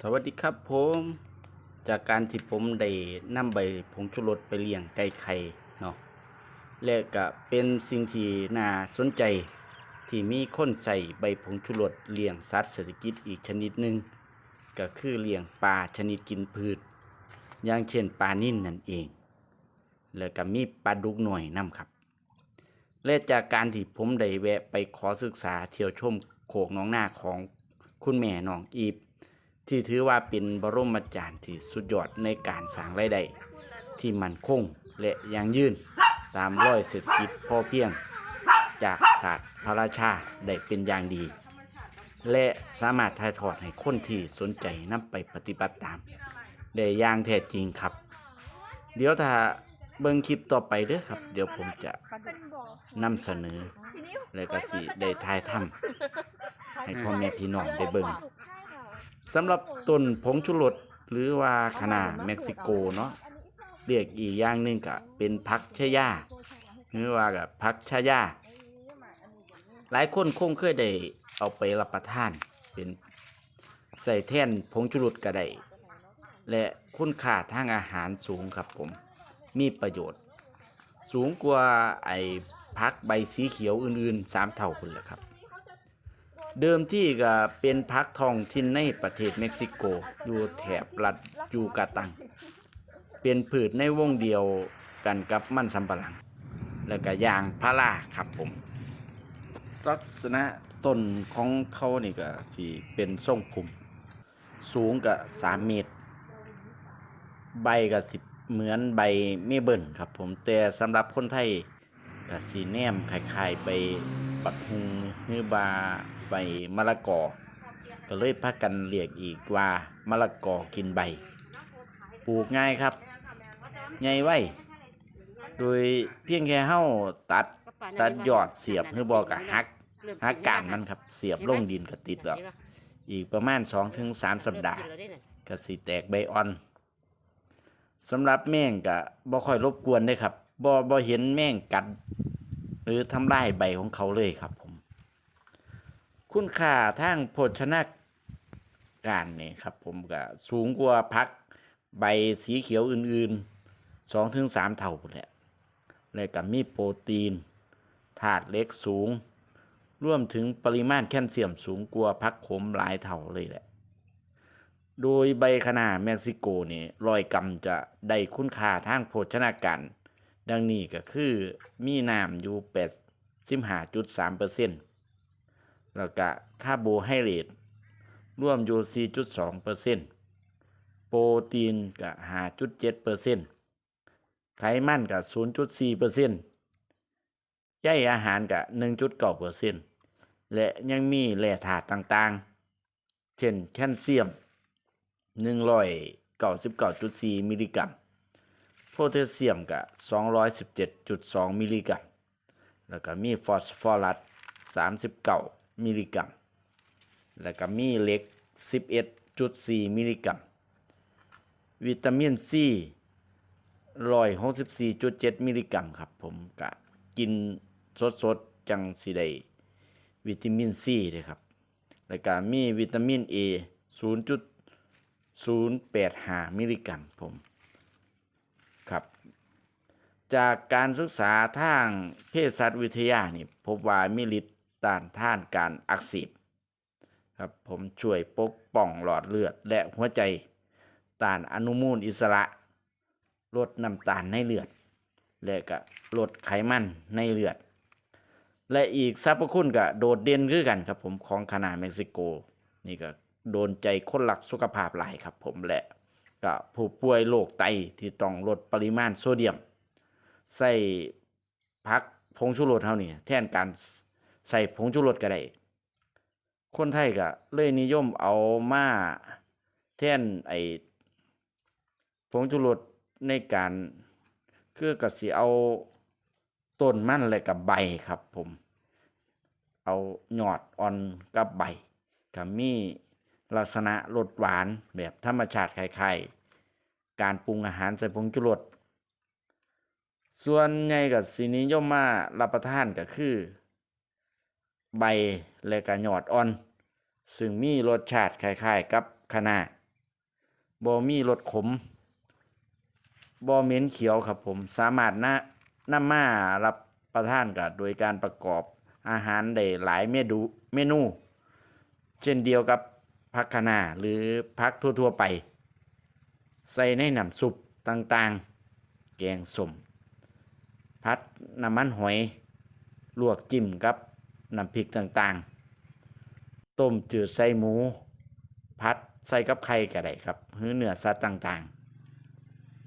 สวัสดีครับผม จากการที่ผมได้นำใบผงชูรสไปเลี้ยงไก่ไข่เนาะและก็เป็นสิ่งที่น่าสนใจที่มีคนใส่ใบผงชูรสเลี้ยงสัตว์เศรษฐกิจอีกชนิดหนึ่งก็คือเลี้ยงปลาชนิดกินพืช อย่างเช่นปลานิ่นนั่นเอง แล้วก็มีปลาดุกหน่อยนํครับ และจากการที่ผมได้แวะไปขอศึกษาเที่ยวชมโขกน้องหน้าของคุณแม่น้องอีบ ที่ถือว่าเป็นบรมอาจารย์ที่สุดยอดในการสร้างรายได้ที่มั่นคงและยั่งยืน ตามร้อยเศรษฐกิจพอเพียง จากศาสตร์พระราชาได้เป็นอย่างดี และสามารถถ่ายทอดให้คนที่สนใจนำไปปฏิบัติตาม ได้อย่างแท้จริงครับ เดี๋ยวถ้าเบิ่งคลิปต่อไปเด้อครับ เดี๋ยวผมจะนบ่อนำเสนอ และก็สิได้ถ่ายทำให้พ่อแม่พี่น้องได้เบิ่ง สำหรับต้นผงชูรสหรือว่าคณะเม็กซิโกเนาะเรียกอีกอย่างหนึ่งก็เป็นพักชะยาหรือว่ากับพักชะยาหลายคนคงเคยได้เอาไปรับประทานเป็นใส่แท่นผงชูรสก็ได้และคุณค่าทางอาหารสูงครับผม มีประโยชน์ สูงกว่าไอ้พักใบสีเขียวอื่นๆสามเท่าคุณแหละครับ เดิมที่ก็เป็นพักทองถิ่นในประเทศเม็กซิโก อยู่แถบรัฐยูกาตัง เป็นพืชในวงเดียวกันกับมันสำปะหลัง แล้วก็ยางพาราครับผม ลักษณะต้นของเขานี่ก็สิเป็นทรงพุ่มสูงก็สามเมตร ใบก็สิบเหมือนใบเมเบิลครับผมแต่สำหรับคนไทย ก็สีแนมคล้ายๆไปปักหุงหรือบาใบมะละกอ ก็เลยพากันเรียกอีกว่ามะละกอกินใบ ปลูกง่ายครับใหญ่ไว้โดยเพียงแค่เฮาตัดตัดยอดเสียบหรือบอกกับหักหักกานมันครับเสียบลงดินก็ติดแล้วอีกประมาณ2-3สัปดาห์ก็สิแตกใบอ่อนสำหรับแม่งก็บ่ค่อยรบกวนเด้ครับ บ่บ่เห็นแม่งกัด หรือทำลายใบของเขาเลยครับผม คุณค่าทางโภชนาการนี่ครับผมก็สูงกว่าพักใบสีเขียวอื่นๆ2-3ถึง3เท่าแหละและก็มีโปรตีนธาตุเล็กสูง รวมถึงปริมาณแคลเซียมสูงกว่าพักขมหลายเท่าเลยแหละ โดยใบคะน้าเม็กซิโกนี่รอยกรัมจะได้คุณค่าทางโภชนาการ ดังนี้ก็คือมีน้ำอยู่แปดสิบห้าจุดสามเปอร์เซ็นต์แล้วก็คาร์โบไฮเดรตร่วมอยู่สี่จุดสองเปอร์เซ็นต์โปรตีนก็ห้าจุดเจ็ดเปอร์เซ็นต์ไขมันก็ศูนย์จุดสี่เปอร์เซ็นต์ใยอาหารก็หนึ่งจุดเก้าเปอร์เซ็นต์และยังมีแร่ธาตุต่างๆ เช่นแคลเซียมหนึ่งร้อยเก้าสิบเก้าจุดสี่มิลลิกรัม โพแทสเซียมก็217.2 มิลลิกรัม แล้วก็มีฟอสฟอรัส39 มิลลิกรัม แล้วก็มีเหล็ก 11.4 มิลลิกรัม วิตามินซี164.7 มิลลิกรัมครับผมก็กินสดๆ จังสิได้วิตามินซีเลยครับ แล้วก็มีวิตามิน A 0.085 มิลลิกรัมผม จากการศึกษาทางเภสัชวิทยานี่พบว่ามีฤทธิ์ต้านท่านการอักเสบครับผมช่วยปกป้องหลอดเลือดและหัวใจต้านอนุมูลอิสระ ลดน้ำตาลในเลือด และก็ลดไขมันในเลือด และอีกสรรพคุณก็โดดเด่นคือกันครับผมของคณะเม็กซิโกนี่ก็โดนใจคนหลักสุขภาพหลายครับผมและก็ผู้ป่วยโรคไตที่ต้องลดปริมาณโซเดียม ใส่พักผงชูรสเท่านี้แทนการใส่ผงชูรสก็ได้คนไทยก็เลยนิยมเอามาแทนไอผงชูรสในการคือก็สิเอาต้นมันและกับใบครับผม เอาหยอดอ่อนกับใบก็มีลักษณะรสหวานแบบธรรมชาติคล้ายๆการปรุงอาหารใส่ผงชูรส ส่วนใหญ่กับสินิยมมารับประทานก็คือ ใบและก็ยอดอ่อน ซึ่งมีรสชาติคล้ายๆกับคะน้าบ่มีรสขมบ่เหม็นเขียวครับผมสามารถนะนำมารับประทานกับโดยการประกอบอาหารได้หลายเมนูเมนู เช่นเดียวกับผักคะน้าหรือผักทั่วๆไป ใส่ในน้ำซุปต่างๆ แกงส้ม พัดน้ำมันหอยลวกจิ้มกับน้ำพริกต่างๆ ต้มจืดใส่หมู พัดใส่กับไข่ก็ได้ครับหรือเนื้อสัตว์ต่าง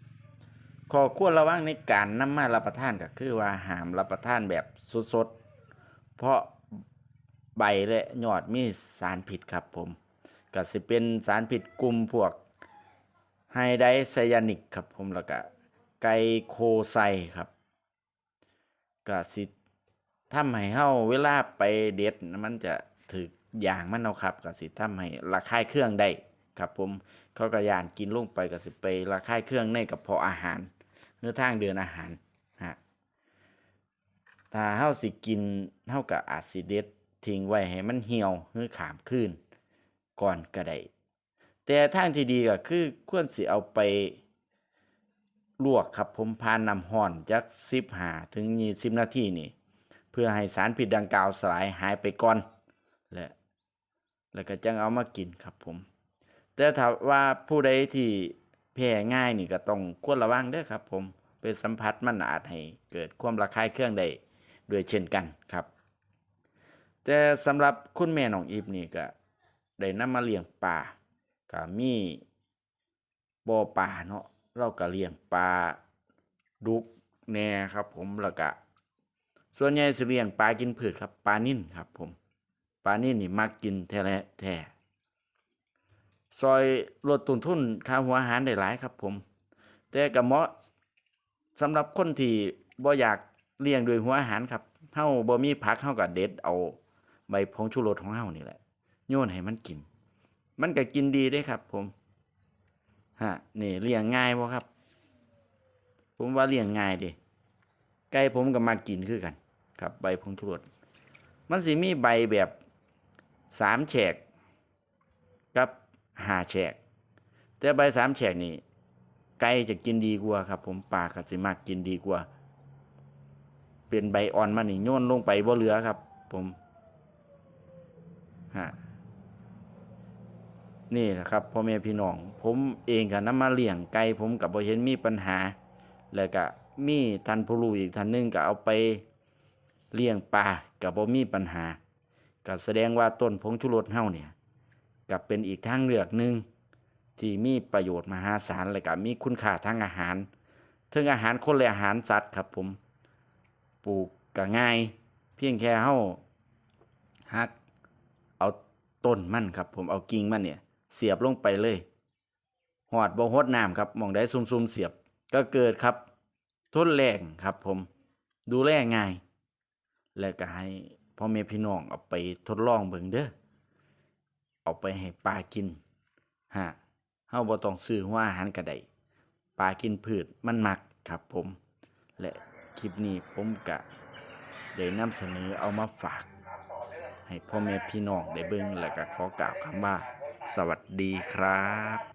ๆ ข้อควรระวังในการนำมารับประทานก็คือว่าห้ามรับประทานแบบสดๆ เพราะใบและยอดมีสารพิษครับผมก็สิเป็นสารพิษกลุ่มพวกไฮไดไซยานิกครับผมแล้วก็ไกโคไซครับ ก็สิทำให้เฮาเวลาไปเด็ดมันจะถึกอย่างมันเอาครับก็สิทำให้ระคายเครื่องได้ครับผมเขาก็ยานกินลงไปก็สิไประคายเครื่องในกระเพาะอาหารหรือทางเดินอาหารฮะถ้าเฮาสิกินเฮาก็อาจสิเด็ดทิ้งไว้ให้มันเหี่ยวหรือขามคืนก่อนก็ได้แต่ทางที่ดีก็คือควรสิเอาไป ลวกครับผมพานน้ำห้อนจัก15ถึง20นาทีนี่ เพื่อให้สารพิษดังกล่าวสลายหายไปก่อนและแล้วก็จังเอามากินครับผม แต่ถ้าว่าผู้ใดที่แพ้ง่ายนี่ก็ต้องควรระวังด้อครับ ผมไปสัมผัสมันอาจให้เกิดความระคายเครื่องได้ด้วยเช่นกันครับ แต่สำหรับคุณแม่น้องอีฟนี่ก็ได้นำมาเลี้ยงปลาก็มีบ่อปลาเนาะ เราก็เลี้ยงปลาดุกแหน่ครับผมแล้วก็ส่วนใหญ่สิเลี้ยงปลากินพืชครับปลานิ่นครับผมปลานิ่นนี่มักกินแท้และแท้ซอยลดต้นทุนค่าหัวอาหารได้หลายครับผม แต่ก็เหมาะสำหรับคนที่บ่อยากเลี้ยงด้วยหัวอาหารครับเฮาบ่มีผักเฮาก็เด็ดเอาใบผงชูรสของเฮานี่แหละโยนให้มันกิน มันก็กินดีเด้ครับผม ฮะนี่เลี้ยงง่ายบ่ครับ ผมว่าเลี้ยงง่ายด้ไก่ผมก็มากินคือกัน ครับ ใบพงชูรสมันสิมีใบแบบสามแฉกกับหาแฉก แต่ใบสามแฉกนี่ไก่จะกินดีกว่าครับ ผมปลาก็สิมากกินดีกว่า เป็นใบอ่อนมันนี่โยนลงไปบ่เหลือครับ ผมฮะ นี่แหละครับพ่อแม่พี่น้อง ผมเองก็นำมาเลี้ยงไก่ผมกับบ่เห็นมีปัญหา แล้วก็มีท่านผู้รู้อีกท่านหนึงก็เอาไปเลี้ยงปลากับบ่มีปัญหาก็แสดงว่าต้นผงชูรสเฮาเนี่ยก็เป็นอีกทางเลือกหนึ่งที่มีประโยชน์มหาศาลและก็มีคุณค่าทางอาหารถึงอาหารคนและอาหารสัตว์ครับผมปลูกก็ง่าย เพียงแค่เฮาหัก เอาต้นมันครับผมเอากิ่งมันเนี่ย เสียบลงไปเลยหอดบ่หดน้ำครับหมองได้ซุ่มๆเสียบก็เกิดครับทนแรงครับผมดูแลง่าย แล้วก็ให้พ่อแม่พี่น้องเอาไปทดลองเบิ่งเด้อเอาไปให้ปลากินฮะเฮาบ่ต้องซื้อหัวอาหารก็ไดปลากินพืชมันมักครับผม และคลิปนี้ผมก็ได้นำเสนอเอามาฝาก ให้พ่อแม่พี่น้องได้เบิ่งแล้วก็ขอกล่าวคำว่า สวัสดีครับ